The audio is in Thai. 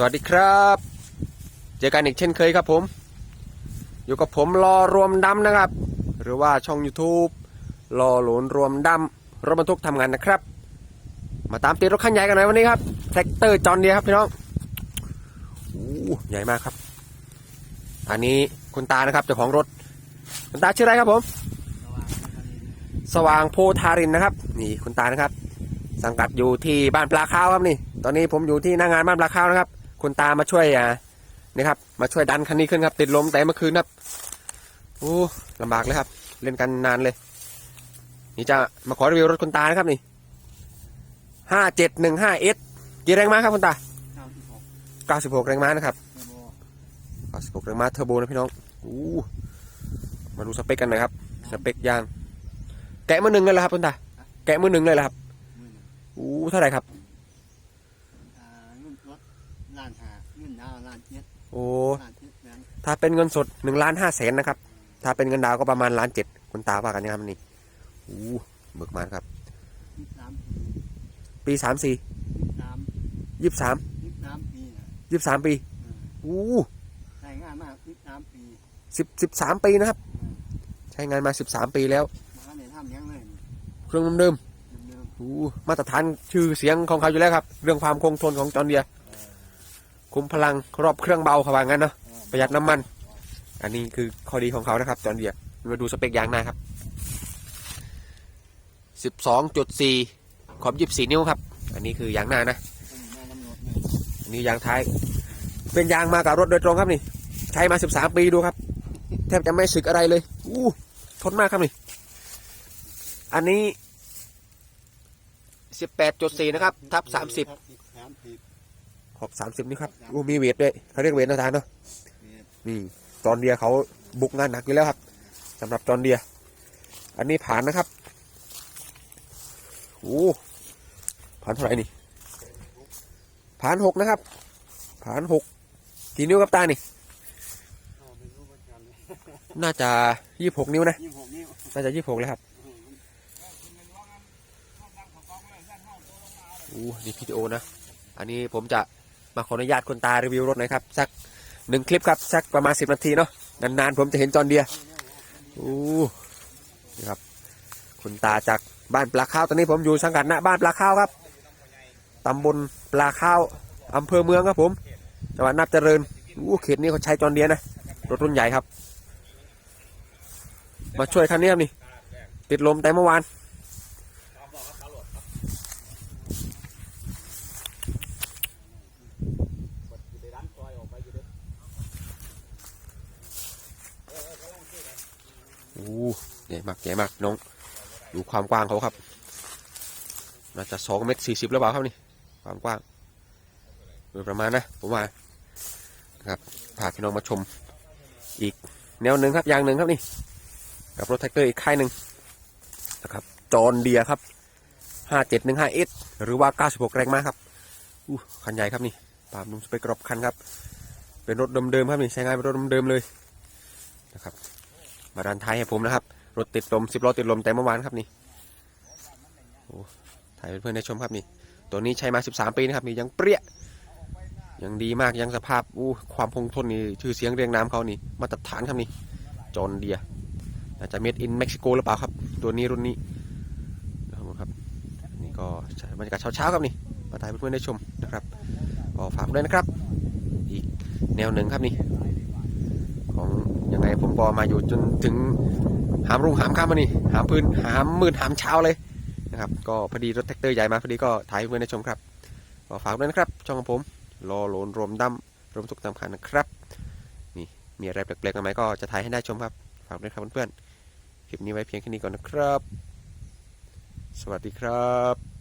สวัสดีครับ เจอกันอีกเช่นเคยครับผม อยู่กับผมรอรวมดำนะครับ หรือว่าช่อง YouTube รอหลนรวมดำรถบรรทุกทำงานนะครับ มาตามตีรถคันใหญ่กันหน่อยวันนี้ครับแท็กเตอร์จอนเดียครับพี่น้องโอ้ใหญ่มากครับ อันนี้คุณตานะครับเจ้าของรถ คุณตาชื่ออะไรครับผม สว่างโพธารินนะครับ นี่คุณตานะครับ สังกัดอยู่ที่บ้านปลาข้าวครับนี่ ตอนนี้ผมอยู่ที่หน้างานบ้านปลาข้าวนะครับ คุณตามาช่วยอ่านี่ครับ มาช่วยดันคันนี้ขึ้นครับ ติดลมแต่เมื่อคืนครับโอ้ลำบากเลยครับ เล่นกันนานเลย นี่จะมาขอรีวิวรถคุณตานะครับนี่ห้าเจ็ดหนึ่งห้าเอสกี่แรงม้าครับคุณตาเก้าสิบหกเก้าสิบหกแรงม้านะครับเทอร์โบเก้าสิบหกแรงม้าเทอร์โบนะพี่น้องอู้มาดูสเปคกันหน่อยครับ สเปคยาง แกะมือหนึ่งเลยเหรอครับคุณตาแกะมือหนึ่งเลยเหรอครับมือหนึ่งอู้เท่าไหร่ครับอ่ารุ่นรถ ล้านหารุ่นดาวล้านเจ็ดโอ้ล้านเจ็ดนั้นถ้าเป็นเงินสดหนึ่งล้านห้าแสนนะครับ ถ้าเป็นเงินดาวก็ประมาณล้านเจ็ดคุณตาว่ากันนะครับนี่อู้เบิกมานครับ ยี่สิบสามปีสามสี่ยี่สิบสามยี่สิบสามยี่สิบสามปีนะยี่สิบสามปีอืมอู้ใช้งานมากยี่สิบสามปีสิบสิบสามปีนะครับ ใช้งานมาสิบสามปีแล้ว มาในถ้ำยังเลยเครื่องเดิมเดิมๆอู้มาตรฐานชื่อเสียงของเขาอยู่แล้วครับ เรื่องความคงทนของจอร์นเดียร์ คุ้มพลังรอบเครื่องเบาเขาว่างั้นเนาะประหยัดน้ำมัน อันนี้คือข้อดีของเขานะครับจอนเดียร์มาดูสเปคยางหน้าครับสิบสองจุดสี่ขอบยี่สิบสี่นิ้วครับ อันนี้คือยางหน้านะอันนี้ยางท้าย เป็นยางมากับรถโดยตรงครับนี่ ใช้มาสิบสามปีดูครับ แทบจะไม่สึกอะไรเลยอู้ทนมากครับนี่ อันนี้สิบแปดจุดสี่นะครับ ทับสามสิบสามสิบ ขอบสามสิบนี่ครับอู้มีเวทด้วยเขาเรียกเวทนะทานเนาะเมตรนี่จอนเดียเขาบุกงานหนักอยู่แล้วครับสำหรับจอนเดีย อันนี้ผ่านนะครับโอ้ผ่านเท่าไหร่นี่ผ่านหกนะครับผ่านหกกี่นิ้วครับตานี่อ๋อไม่รู้เหมือนกันน่าจะยี่หกนิ้วนะยี่สิบหกนิ้วน่าจะยี่หกเลยครับอู้นี่วิดีโอนะ อันนี้ผมจะ มาขออนุญาตคนตารีวิวรถหน่อยครับสักหนึ่งคลิปครับสักประมาณสิบนาทีเนาะนานๆผมจะเห็นจอนเดียอู้นี่ครับคุณตาจากบ้านปลาข้าวตอนนี้ผมอยู่สังกัดณบ้านปลาข้าวครับตำบลปลาข้าวอำเภอเมืองครับผมจังหวัดนับเจริญอู้เขตนี้เขาใช้จอนเดียนะรถรุ่นใหญ่ครับ มาช่วยคันนี้ครับนี่ติดลมแต่เมื่อวาน อ้ใหญ่มากใหญ่มากน้อง ดูความกว้างเขาครับ น่าจะสองเมตรสี่สิบหรือเปล่าครับนี่ ความกว้างโดยประมาณนะผมว่าครับพาพี่น้องมาชม อีกแนวหนึ่งครับอย่างหนึ่งครับนี่กับรถแท็กเตอร์อีกค่ายหนึ่งนะครับจอร์นเดียครับห้าเจ็ดหนึ่งห้าเอสหรือว่าเก้าสิบหกแรงม้าครับอู้คันใหญ่ครับนี่ตามลุงสเปกรอบคันครับ เป็นรถเดิมๆครับนี่ใช้งานเป็นรถเดิมๆเลยนะครับ มาดันท้ายให้ผมนะครับ รถติดลมสิบล้อติดลมแต่เมื่อวานครับนี่โอ้ถ่ายเพื่อนๆได้ชมครับนี่ ตัวนี้ใช้มาสิบสามปีนะครับนี่ยังเปรี้ย ยังดีมากยังสภาพอู้ความคงทนนี่ชื่อเสียงเรียงนามเขานี่มาตรฐานครับนี่จอร์นเดียอาจจะเมดอินเม็กซิโกหรือเปล่าครับ ตัวนี้รุ่นนี้นะครับนี่ก็บรรยากาศเช้าๆครับนี่มาถ่ายเพื่อนๆได้ชมนะครับก็ฝากด้วยนะครับ อีกแนวหนึ่งครับนี่ ผมก็มาอยู่จนถึงหามรุ่งหามค่ำมานี่หามพื้นหามมืดหามเช้าเลยนะครับก็พอดีรถแท็กเตอร์ใหญ่มาพอดีก็ถ่ายให้เพื่อนได้ชมครับก็ฝากด้วยนะครับ ช่องของผมรอโหลนรวมดำรวมทุกตามคันนะครับนี่มีอะไรแปลกๆมาไหมก็จะถ่ายให้ได้ชมครับฝากด้วยครับเพื่อนๆคลิปนี้ไว้เพียงแค่นี้ก่อนนะครับ สวัสดีครับ